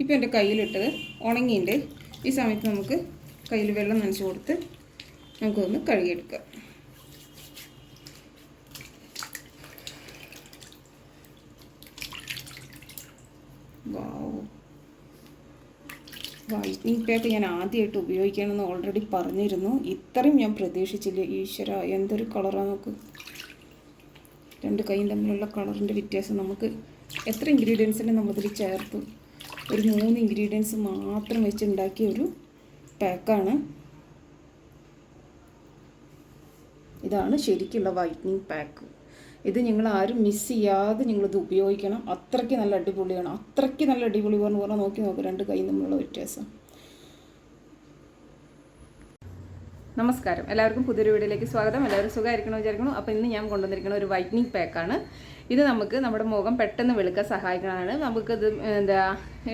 ഇപ്പോൾ എന്റെ കയ്യിലിട്ടത് ഉണങ്ങിയിട്ട് ഈ സമയത്ത് നമുക്ക് കയ്യിൽ വെള്ളം നനച്ച് കൊടുത്ത് നമുക്കൊന്ന് കഴുകിയെടുക്കാം. വൈറ്റനിങ് പാക്ക് ഞാൻ ആദ്യമായിട്ട് ഉപയോഗിക്കണമെന്ന് ഓൾറെഡി പറഞ്ഞിരുന്നു. ഇത്രയും ഞാൻ പ്രതീക്ഷിച്ചില്ല? ഈശ്വര എന്തൊരു കളറാണ് നമുക്ക് രണ്ട് കൈയും തമ്മിലുള്ള കളറിന്റെ വ്യത്യാസം നമുക്ക് എത്ര ഇൻഗ്രീഡിയൻസിനെ നമ്മളിതിൽ ചേർത്തു. ഒരു മൂന്ന് ഇൻഗ്രീഡിയൻസ് മാത്രം വെച്ച് ഉണ്ടാക്കിയ ഒരു പാക്കാണ് ഇതാണ് ശരിക്കുള്ള വൈറ്റ്നിങ് പാക്ക് ഇത് നിങ്ങൾ ആരും മിസ് ചെയ്യാതെ നിങ്ങളിത് ഉപയോഗിക്കണം. അത്രയ്ക്ക് നല്ല അടിപൊളിയാണ്. അത്രയ്ക്ക് നല്ല അടിപൊളി പറഞ്ഞു പറഞ്ഞാൽ നോക്കി നോക്ക്. രണ്ട് കൈ തമ്മിലുള്ള വ്യത്യാസം. നമസ്കാരം. എല്ലാവർക്കും പുതിയൊരു വീഡിയോയിലേക്ക് സ്വാഗതം. എല്ലാവരും സുഖമായിരിക്കണം വിചാരിക്കണം അപ്പോൾ ഇന്ന് ഞാൻ കൊണ്ടുവന്നിരിക്കുന്ന ഒരു വൈറ്റ്നിങ് പാക്കാണ്. ഇത് നമുക്ക് നമ്മുടെ മുഖം പെട്ടെന്ന് വെളുക്കാൻ സഹായിക്കുന്നതാണ്. നമുക്കിത് എന്താ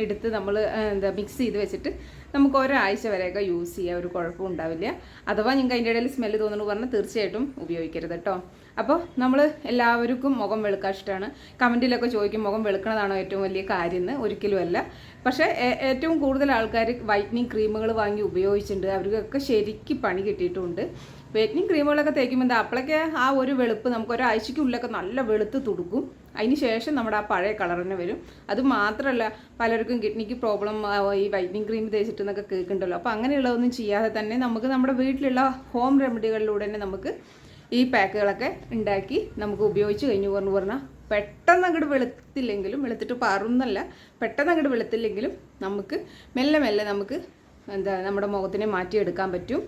എടുത്ത് നമ്മൾ എന്താ മിക്സ് ചെയ്ത് വെച്ചിട്ട് നമുക്ക് ഒരാഴ്ച വരെയൊക്കെ യൂസ് ചെയ്യാം ഒരു കുഴപ്പവും ഉണ്ടാവില്ല. അഥവാ നിങ്ങൾക്ക് അതിന്റെ ഇടയിൽ സ്മെല്ല് തോന്നുന്നു പറഞ്ഞാൽ തീർച്ചയായിട്ടും ഉപയോഗിക്കരുത് കേട്ടോ. അപ്പോൾ നമ്മൾ എല്ലാവർക്കും മുഖം വെളുക്കാൻ ഇഷ്ടമാണ് കമന്റിലൊക്കെ ചോദിക്കും മുഖം വെളുക്കണതാണോ ഏറ്റവും വലിയ കാര്യം എന്ന് ഒരിക്കലുമല്ല പക്ഷേ ഏറ്റവും കൂടുതൽ ആൾക്കാർ വൈറ്റ്നിങ് ക്രീമുകൾ വാങ്ങി ഉപയോഗിച്ചിട്ടുണ്ട്. അവർക്കൊക്കെ ശരിക്കും പണി കിട്ടിയിട്ടുണ്ട്. വൈറ്റ്നിങ് ക്രീമുകളൊക്കെ തേക്കുമ്പോൾ എന്താ അപ്പോഴൊക്കെ ആ ഒരു വെളുപ്പ് നമുക്ക് ഒരാഴ്ചയ്ക്കുള്ളിലൊക്കെ നല്ല വെളുത്ത് തുടുക്കും. അതിന് ശേഷം നമ്മുടെ ആ പഴയ കളർ തന്നെ വരും. അത് മാത്രമല്ല പലർക്കും കിഡ്നിക്ക് പ്രോബ്ലം ഈ വൈറ്റ്നിങ് ക്രീം തേച്ചിട്ട് എന്നൊക്കെ കേൾക്കുന്നുണ്ടല്ലോ അപ്പോൾ അങ്ങനെയുള്ളതൊന്നും ചെയ്യാതെ തന്നെ നമുക്ക് നമ്മുടെ വീട്ടിലുള്ള ഹോം റെമഡികളിലൂടെ തന്നെ നമുക്ക് ഈ പാക്കുകളൊക്കെ ഉണ്ടാക്കി നമുക്ക് ഉപയോഗിച്ച് കഴിഞ്ഞു പറഞ്ഞു പറഞ്ഞാൽ പെട്ടെന്ന് അങ്ങോട്ട് വെളുത്തില്ലെങ്കിലും വെളുത്തിട്ട് പാറുന്നല്ല പെട്ടെന്ന് അങ്ങോട്ട് വെളുത്തില്ലെങ്കിലും നമുക്ക് മെല്ലെ മെല്ലെ നമുക്ക് എന്താ നമ്മുടെ മുഖത്തിനെ മാറ്റിയെടുക്കാൻ പറ്റും.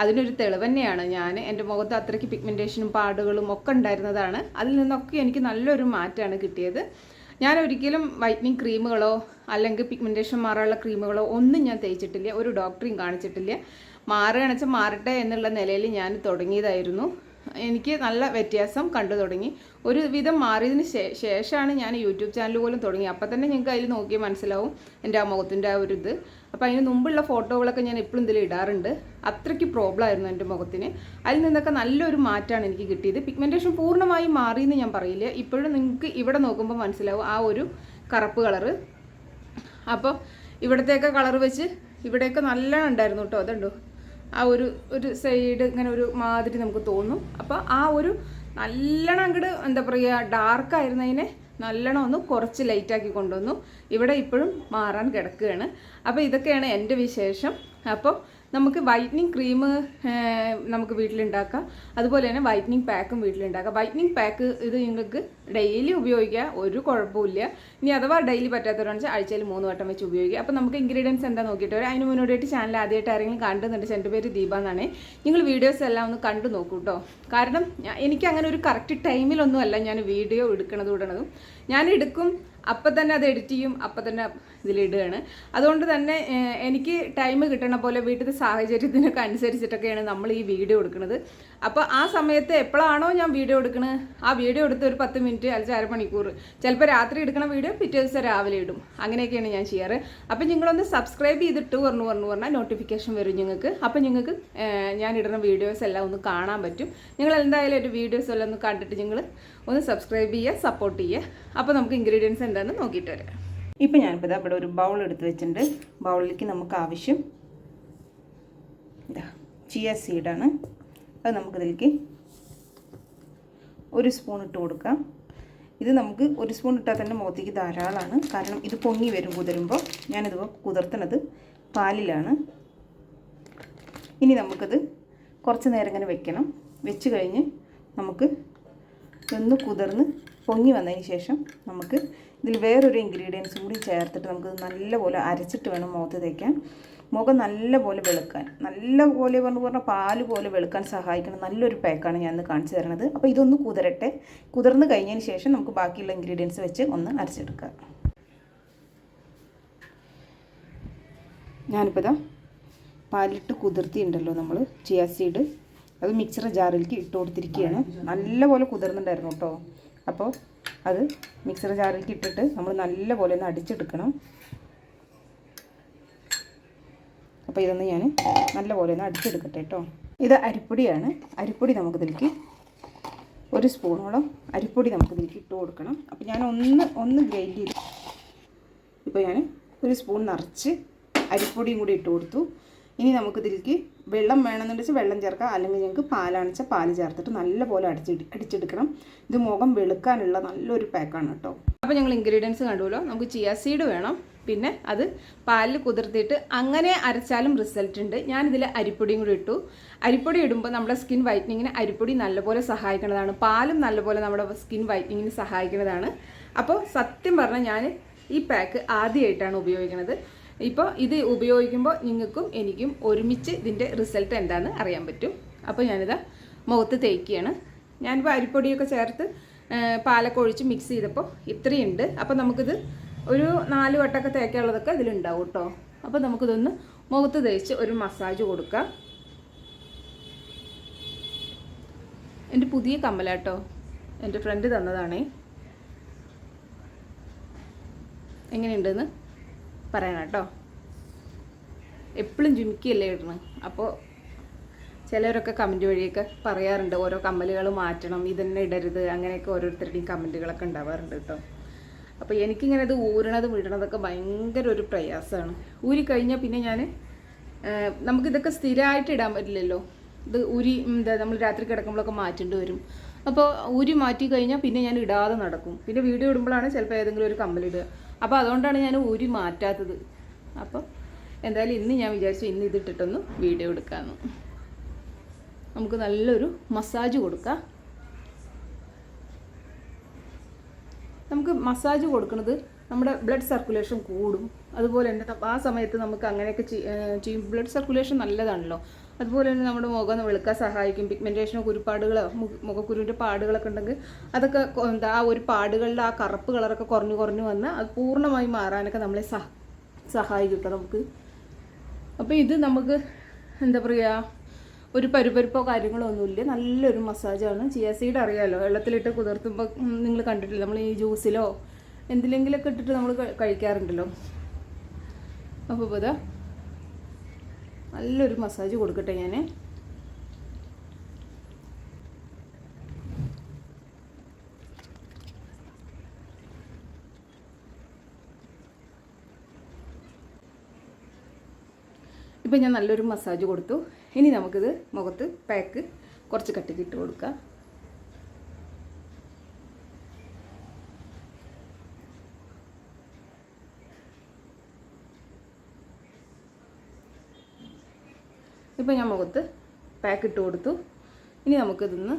അതിനൊരു തെളിവ് തന്നെയാണ്. ഞാൻ എന്റെ മുഖത്ത് അത്രയ്ക്ക് പിഗ്മെന്റേഷനും പാടുകളും ഒക്കെ ഉണ്ടായിരുന്നതാണ്. അതിൽ നിന്നൊക്കെ എനിക്ക് നല്ലൊരു മാറ്റമാണ് കിട്ടിയത്. ഞാൻ ഒരിക്കലും വൈറ്റ്നിങ് ക്രീമുകളോ അല്ലെങ്കിൽ പിഗ്മെന്റേഷൻ മാറാനുള്ള ക്രീമുകളോ ഒന്നും ഞാൻ തേച്ചിട്ടില്ല. ഒരു ഡോക്ടറെയും കാണിച്ചിട്ടില്ല. മാറുകയാണെന്ന് വെച്ചാൽ മാറട്ടെ എന്നുള്ള നിലയിൽ ഞാൻ തുടങ്ങിയതായിരുന്നു. എനിക്ക് നല്ല വ്യത്യാസം കണ്ടു തുടങ്ങി. ഒരു വിധം മാറിയതിന് ശേഷമാണ് ഞാൻ യൂട്യൂബ് ചാനൽ പോലും തുടങ്ങി. അപ്പം തന്നെ നിങ്ങൾക്ക് അതിൽ നോക്കിയാൽ മനസ്സിലാവും എന്റെ ആ മുഖത്തിന്റെ ആ ഒരു ഇത്. അപ്പോൾ അതിന് മുമ്പുള്ള ഫോട്ടോകളൊക്കെ ഞാൻ എപ്പോഴും ഇതിൽ ഇടാറുണ്ട്. അത്രയ്ക്ക് പ്രോബ്ലം ആയിരുന്നു എന്റെ മുഖത്തിന്. അതിൽ നിന്നൊക്കെ നല്ലൊരു മാറ്റമാണ് എനിക്ക് കിട്ടിയത്. പിഗ്മെന്റേഷൻ പൂർണമായും മാറിയെന്ന് ഞാൻ പറയില്ല. ഇപ്പോഴും നിങ്ങൾക്ക് ഇവിടെ നോക്കുമ്പോൾ മനസ്സിലാവും ആ ഒരു കറുപ്പ് കളറ്. അപ്പോൾ ഇവിടത്തെയൊക്കെ കളർ വെച്ച് ഇവിടെയൊക്കെ നല്ലോണം ഉണ്ടായിരുന്നു കേട്ടോ അതുണ്ടോ? ആ ഒരു ഒരു സൈഡ് ഇങ്ങനെ ഒരു മാതിരി നമുക്ക് തോന്നും. അപ്പോൾ ആ ഒരു നല്ലോണം അങ്ങോട്ട് എന്താ പറയുക ഡാർക്ക് ആയിരുന്നതിനെ നല്ലോണം ഒന്ന് കുറച്ച് ലൈറ്റാക്കി കൊണ്ടുവന്നു. ഇവിടെ ഇപ്പോഴും മാറാൻ കിടക്കുകയാണ്. അപ്പോൾ ഇതൊക്കെയാണ് എന്റെ വിശേഷം. അപ്പോൾ നമുക്ക് വൈറ്റ്നിങ് ക്രീം നമുക്ക് വീട്ടിലുണ്ടാക്കാം. അതുപോലെ തന്നെ വൈറ്റ്നിങ് പാക്കും വീട്ടിലുണ്ടാക്കാം. വൈറ്റ്നിങ് പാക്ക് ഇത് നിങ്ങൾക്ക് ഡെയിലി ഉപയോഗിക്കുക ഒരു കുഴപ്പമില്ല ഇനി അഥവാ ഡെയിലി പറ്റാത്തവരാണെന്ന് വെച്ചാൽ ആഴ്ചയിൽ മൂന്ന് വട്ടം വെച്ച് ഉപയോഗിക്കുക അപ്പോൾ നമുക്ക് ഇൻഗ്രീഡിയൻസ് എന്താ നോക്കിയിട്ട് വരാം. അതിന് മുന്നോടിയായിട്ട് ചാനൽ ആദ്യമായിട്ട് ആരെങ്കിലും കണ്ടുന്നുണ്ട്. എന്റെ പേര് ദീപ എന്നാണ്. നിങ്ങൾ വീഡിയോസ് എല്ലാം ഒന്ന് കണ്ടു നോക്കൂ കേട്ടോ കാരണം എനിക്ക് അങ്ങനെ ഒരു കറക്റ്റ് ടൈമിലൊന്നും അല്ല ഞാൻ വീഡിയോ എടുക്കണത് വിടണതും ഞാൻ എടുക്കും അപ്പം തന്നെ അത് എഡിറ്റ് ചെയ്യും അപ്പം തന്നെ ഇതിലിടുകയാണ് അതുകൊണ്ട് തന്നെ എനിക്ക് ടൈം കിട്ടണ പോലെ വീട്ടിലെ സാഹചര്യത്തിനൊക്കെ അനുസരിച്ചിട്ടൊക്കെയാണ് നമ്മൾ ഈ വീഡിയോ എടുക്കുന്നത്. അപ്പോൾ ആ സമയത്ത് എപ്പോഴാണോ ഞാൻ വീഡിയോ എടുക്കുന്നത് ആ വീഡിയോ എടുത്ത് ഒരു പത്ത് മിനിറ്റ് അല്ലെങ്കിൽ അരമണിക്കൂർ ചിലപ്പോൾ രാത്രി എടുക്കണ വീഡിയോ പിറ്റേ ദിവസം രാവിലെ ഇടും. അങ്ങനെയൊക്കെയാണ് ഞാൻ ചെയ്യാറ്. അപ്പോൾ നിങ്ങളൊന്ന് സബ്സ്ക്രൈബ് ചെയ്തിട്ട് പറഞ്ഞു പറഞ്ഞു പറഞ്ഞാൽ നോട്ടിഫിക്കേഷൻ വരും നിങ്ങൾക്ക്. അപ്പോൾ നിങ്ങൾക്ക് ഞാൻ ഇടുന്ന വീഡിയോസ് എല്ലാം ഒന്ന് കാണാൻ പറ്റും. നിങ്ങൾ എന്തായാലും ഒരു വീഡിയോസ് എല്ലാം ഒന്ന് കണ്ടിട്ട് നിങ്ങൾ ഒന്ന് സബ്സ്ക്രൈബ് ചെയ്യുക സപ്പോർട്ട് ചെയ്യുക. അപ്പോൾ നമുക്ക് ഇൻഗ്രീഡിയൻസ് എന്താണെന്ന് നോക്കിയിട്ട് വരാം. ഇപ്പം ഞാനിപ്പോൾ അവിടെ ഒരു ബൗൾ എടുത്ത് വെച്ചിട്ടുണ്ട്. ബൗളിലേക്ക് നമുക്ക് ആവശ്യം ചിയ സീഡാണ് അത് നമുക്കിതിലേക്ക് ഒരു സ്പൂൺ ഇട്ട് കൊടുക്കാം. ഇത് നമുക്ക് ഒരു സ്പൂൺ ഇട്ടാൽ തന്നെ മുഖത്തേക്ക് ധാരാളമാണ്. കാരണം ഇത് പൊങ്ങി വരും കുതിരുമ്പോൾ. ഞാനിത് കുതിർത്തണത് പാലിലാണ്. ഇനി നമുക്കത് കുറച്ച് നേരം ഇങ്ങനെ വെക്കണം. വെച്ച് കഴിഞ്ഞ് നമുക്ക് ഒന്ന് കുതിർന്ന് പൊങ്ങി വന്നതിന് ശേഷം നമുക്ക് ഇതിൽ വേറൊരു ഇൻഗ്രീഡിയൻസും കൂടി ചേർത്തിട്ട് നമുക്ക് നല്ലപോലെ അരച്ചിട്ട് വേണം മുഖത്ത് തേക്കാൻ. മുഖം നല്ല പോലെ വെളുക്കാൻ നല്ല പോലെ പറഞ്ഞു പറഞ്ഞാൽ പാൽ പോലെ വെളുക്കാൻ സഹായിക്കുന്ന നല്ലൊരു പാക്കാണ് ഞാൻ ഇന്ന് കാണിച്ചു തരുന്നത് അപ്പോൾ ഇതൊന്ന് കുതിരട്ടെ. കുതിർന്ന് കഴിഞ്ഞതിന് ശേഷം നമുക്ക് ബാക്കിയുള്ള ഇൻഗ്രീഡിയൻസ് വെച്ച് ഒന്ന് അരച്ചെടുക്കാം. ഞാനിപ്പോൾ ഇതാ പാലിട്ട് കുതിർത്തിയുണ്ടല്ലോ നമ്മൾ ചിയ സീഡ് അത് മിക്സർ ജാറിലേക്ക് ഇട്ട് കൊടുത്തിരിക്കുകയാണ്. നല്ലപോലെ കുതിർന്നുണ്ടായിരുന്നു കേട്ടോ. അപ്പോൾ അത് മിക്സർ ജാറിലേക്ക് ഇട്ടിട്ട് നമ്മൾ നല്ല നല്ലപോലെ ഒന്ന് അടിച്ചെടുക്കണം. അപ്പോൾ ഇതൊന്ന് ഞാൻ നല്ലപോലെ ഒന്ന് അടിച്ചെടുക്കട്ടെ കേട്ടോ. ഇത് അരിപ്പൊടിയാണ്. അരിപ്പൊടി നമുക്ക് ഇതിലേക്ക് ഒരു സ്പൂണോളം അരിപ്പൊടി നമുക്ക് ഇതിലേക്ക് ഇട്ട് കൊടുക്കണം. അപ്പോൾ ഞാൻ ഒന്ന് ഒന്ന് ഗ്രൈൻഡ് ചെയ്ത് ഇപ്പോൾ ഞാൻ ഒരു സ്പൂൺ നിറച്ച് അരിപ്പൊടിയും കൂടി ഇട്ട് കൊടുത്തു. ഇനി നമുക്കിതിലേക്ക് വെള്ളം വേണമെന്നുണ്ടെങ്കിൽ വെള്ളം ചേർക്കാം. അല്ലെങ്കിൽ ഞങ്ങൾക്ക് പാലാണിച്ച പാൽ ചേർത്തിട്ട് നല്ലപോലെ അടിച്ചിടി അടിച്ചെടുക്കണം. ഇത് മുഖം വെളുക്കാനുള്ള നല്ലൊരു പാക്കാണ് കേട്ടോ. അപ്പോൾ ഞങ്ങൾ ഇൻഗ്രീഡിയൻസ് കണ്ടുല്ലോ. നമുക്ക് ചിയ സീഡ് വേണം. പിന്നെ അത് പാലിൽ കുതിർത്തിയിട്ട് അങ്ങനെ അരച്ചാലും റിസൾട്ട് ഉണ്ട്. ഞാനിതിൽ അരിപ്പൊടിയും കൂടി ഇട്ടു. അരിപ്പൊടി ഇടുമ്പോൾ നമ്മുടെ സ്കിൻ വൈറ്റനിങ്ങിന് അരിപ്പൊടി നല്ലപോലെ സഹായിക്കുന്നതാണ്. പാലും നല്ലപോലെ നമ്മുടെ സ്കിൻ വൈറ്റനിങ്ങിന് സഹായിക്കുന്നതാണ്. അപ്പോൾ സത്യം പറഞ്ഞാൽ ഞാൻ ഈ പാക്ക് ആദ്യമായിട്ടാണ് ഉപയോഗിക്കുന്നത്. ഇപ്പോൾ ഇത് ഉപയോഗിക്കുമ്പോൾ നിങ്ങൾക്കും എനിക്കും ഒരുമിച്ച് ഇതിന്റെ റിസൾട്ട് എന്താണെന്ന് അറിയാൻ പറ്റും. അപ്പോൾ ഞാനിതാ മുഖത്ത് തേക്കുകയാണ്. ഞാനിപ്പോൾ അരിപ്പൊടിയൊക്കെ ചേർത്ത് പാലൊക്കെ ഒഴിച്ച് മിക്സ് ചെയ്തപ്പോൾ ഇത്രയുണ്ട് അപ്പോൾ നമുക്കിത് ഒരു നാല് വട്ടമൊക്കെ തേക്കാനുള്ളതൊക്കെ ഇതിലുണ്ടാവും കേട്ടോ അപ്പോൾ നമുക്കിതൊന്ന് മുഖത്ത് തേച്ച് ഒരു മസാജ് കൊടുക്കാം. എന്റെ പുതിയ കമ്മലാട്ടോ. എന്റെ ഫ്രണ്ട് തന്നതാണേ. എങ്ങനെയുണ്ടെന്ന് പറയണം കേട്ടോ എപ്പോഴും ജുമിക്കിയല്ലേ ഇടണം അപ്പോൾ ചിലരൊക്കെ കമന്റ് വഴിയൊക്കെ പറയാറുണ്ട് ഓരോ കമ്മലുകൾ മാറ്റണം ഇതന്നെ ഇടരുത് അങ്ങനെയൊക്കെ ഓരോരുത്തരുടെയും കമന്റുകളൊക്കെ ഉണ്ടാവാറുണ്ട് കേട്ടോ അപ്പോൾ എനിക്കിങ്ങനെ ഇത് ഊരണതും ഇടണതൊക്കെ ഭയങ്കര ഒരു പ്രയാസമാണ് ഊരി കഴിഞ്ഞാൽ പിന്നെ ഞാൻ നമുക്കിതൊക്കെ സ്ഥിരമായിട്ട് ഇടാൻ പറ്റില്ലല്ലോ. ഇത് ഊരി എന്താ നമ്മൾ രാത്രി കിടക്കുമ്പോഴൊക്കെ മാറ്റേണ്ടി വരും. അപ്പോൾ ഊരി മാറ്റി കഴിഞ്ഞാൽ പിന്നെ ഞാൻ ഇടാതെ നടക്കും. പിന്നെ വീഡിയോ ഇടുമ്പോഴാണ് ചിലപ്പോൾ ഏതെങ്കിലും ഒരു കമ്മലിടുക അപ്പോൾ അതുകൊണ്ടാണ് ഞാൻ ഊരി മാറ്റാത്തത്. അപ്പോൾ എന്തായാലും ഇന്ന് ഞാൻ വിചാരിച്ചു ഇന്ന് ഇതിട്ടിട്ടൊന്ന് വീഡിയോ എടുക്കാമെന്ന് നമുക്ക് നല്ലൊരു മസാജ് കൊടുക്കാം. നമുക്ക് മസാജ് കൊടുക്കുന്നത് നമ്മുടെ ബ്ലഡ് സർക്കുലേഷൻ കൂടും. അതുപോലെ തന്നെ ആ സമയത്ത് നമുക്ക് അങ്ങനെയൊക്കെ ചെയ്യും ബ്ലഡ് സർക്കുലേഷൻ നല്ലതാണല്ലോ. അതുപോലെ തന്നെ നമ്മുടെ മുഖം വെളുക്കാൻ സഹായിക്കും. പിഗ്മെന്റേഷനോ കുരുപ്പാടുകളോ മു- മുഖക്കുരുവിന്റെ പാടുകളൊക്കെ ഉണ്ടെങ്കിൽ അതൊക്കെ എന്താ ആ ഒരു പാടുകളുടെ ആ കറുപ്പ് കളറൊക്കെ കുറഞ്ഞു കുറഞ്ഞു വന്ന് അത് പൂർണമായി മാറാനൊക്കെ നമ്മളെ സഹ സഹായിക്കും കേട്ടോ നമുക്ക്. അപ്പോൾ ഇത് നമുക്ക് എന്താ പറയുക ഒരു പരുപരിപ്പോ കാര്യങ്ങളോ ഒന്നുമില്ല. നല്ലൊരു മസാജാണ് ചിയ സീഡ് അറിയാമല്ലോ വെള്ളത്തിലിട്ട് കുതിർത്തുമ്പോൾ നിങ്ങൾ കണ്ടിട്ടില്ല? നമ്മൾ ഈ ജ്യൂസിലോ എന്തിലെങ്കിലൊക്കെ ഇട്ടിട്ട് നമ്മൾ കഴിക്കാറുണ്ടല്ലോ. അപ്പോൾ ഇതാ. നല്ലൊരു മസാജ് കൊടുക്കട്ടെ ഞാൻ ഇപ്പം ഞാൻ നല്ലൊരു മസാജ് കൊടുത്തു. ഇനി നമുക്കിത് മുഖത്ത് പാക്ക് കുറച്ച് കട്ടിക്ക് ഇട്ട് കൊടുക്കാം. ഇപ്പം ഞാൻ മുഖത്ത് പാക്ക് ഇട്ട് കൊടുത്തു. ഇനി നമുക്കിതൊന്ന്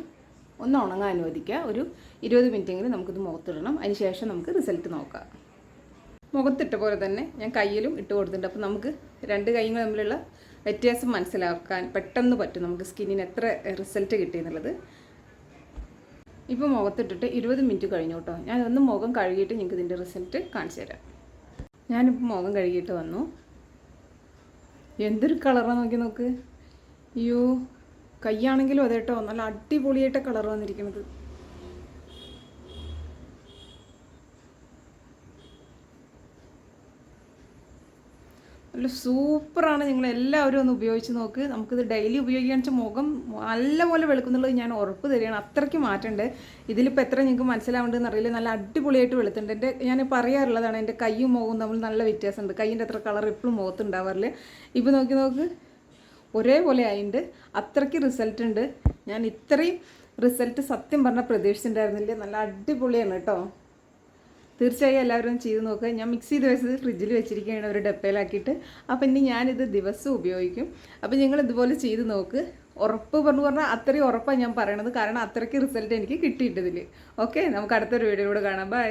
ഒന്ന് ഉണങ്ങാൻ അനുവദിക്കുക ഒരു ഇരുപത് മിനിറ്റെങ്കിലും നമുക്കിത് മുഖത്തിടണം. അതിന് ശേഷം നമുക്ക് റിസൾട്ട് നോക്കാം. മുഖത്തിട്ട പോലെ തന്നെ ഞാൻ കയ്യിലും ഇട്ട് കൊടുത്തിട്ടുണ്ട്. അപ്പോൾ നമുക്ക് രണ്ട് കൈകൾ തമ്മിലുള്ള വ്യത്യാസം മനസ്സിലാക്കാൻ പെട്ടെന്ന് പറ്റും നമുക്ക് സ്കിന്നിന് എത്ര റിസൾട്ട് കിട്ടിയെന്നുള്ളത് ഇപ്പോൾ മുഖത്തിട്ടിട്ട് ഇരുപത് മിനിറ്റ് കഴിഞ്ഞു കേട്ടോ. ഒന്ന് മുഖം കഴുകിയിട്ട് നിങ്ങൾക്ക് ഇതിന്റെ റിസൾട്ട് കാണിച്ചു തരാം. ഞാനിപ്പോൾ മുഖം കഴുകിയിട്ട് വന്നു. എന്തൊരു കളറാണ് നോക്കി നോക്ക്. അയ്യോ കൈയാണെങ്കിലും അതേട്ടോ നല്ല അടിപൊളിയായിട്ട് കളർ വന്നിരിക്കുന്നത്. നല്ല സൂപ്പറാണ്. നിങ്ങൾ എല്ലാവരും ഒന്ന് ഉപയോഗിച്ച് നോക്ക്. നമുക്കിത് ഡെയിലി ഉപയോഗിക്കാൻ വെച്ചാൽ മുഖം നല്ലപോലെ വെളുക്കുന്നുള്ളത് ഞാൻ ഉറപ്പ് തരികയാണ്. അത്രയ്ക്ക് മാറ്റമുണ്ട് ഇതിലിപ്പോൾ എത്ര നിങ്ങൾക്ക് മനസ്സിലാവേണ്ടതെന്ന് അറിയില്ല. നല്ല അടിപൊളിയായിട്ട് വെളുത്തുണ്ട്. എന്റെ ഞാൻ പറയാറുള്ളതാണ് എന്റെ കൈയും മുഖവും തമ്മിൽ നല്ല വ്യത്യാസമുണ്ട്. കൈയിന്റെ അത്ര കളർ എപ്പോഴും മുഖത്തുണ്ടാവാറില്ല ഇപ്പോൾ നോക്കി നോക്ക്. ഒരേപോലെ ആയിട്ടുണ്ട് അത്രയ്ക്ക് റിസൾട്ട് ഉണ്ട്. ഞാൻ ഇത്രയും റിസൾട്ട് സത്യം പറഞ്ഞാൽ പ്രതീക്ഷിച്ചിട്ടുണ്ടായിരുന്നില്ല. നല്ല അടിപൊളിയാണ് കേട്ടോ. തീർച്ചയായും എല്ലാവരും ചെയ്ത് നോക്കുക ഞാൻ മിക്സ് ചെയ്ത് വെച്ചത് ഫ്രിഡ്ജിൽ വെച്ചിരിക്കുകയാണ്. ഒരു ഡപ്പയിലാക്കിയിട്ട്. അപ്പം ഇനി ഞാനിത് ദിവസം ഉപയോഗിക്കും. അപ്പം നിങ്ങൾ ഇതുപോലെ ചെയ്ത് നോക്ക്. ഉറപ്പ് പറഞ്ഞു പറഞ്ഞാൽ അത്രയും ഉറപ്പാണ് ഞാൻ പറയണത്. കാരണം അത്രയ്ക്ക് റിസൾട്ട് എനിക്ക് കിട്ടിയിട്ടതിൽ ഓക്കെ നമുക്ക് അടുത്തൊരു വീഡിയോയിലൂടെ കാണാം. ബൈ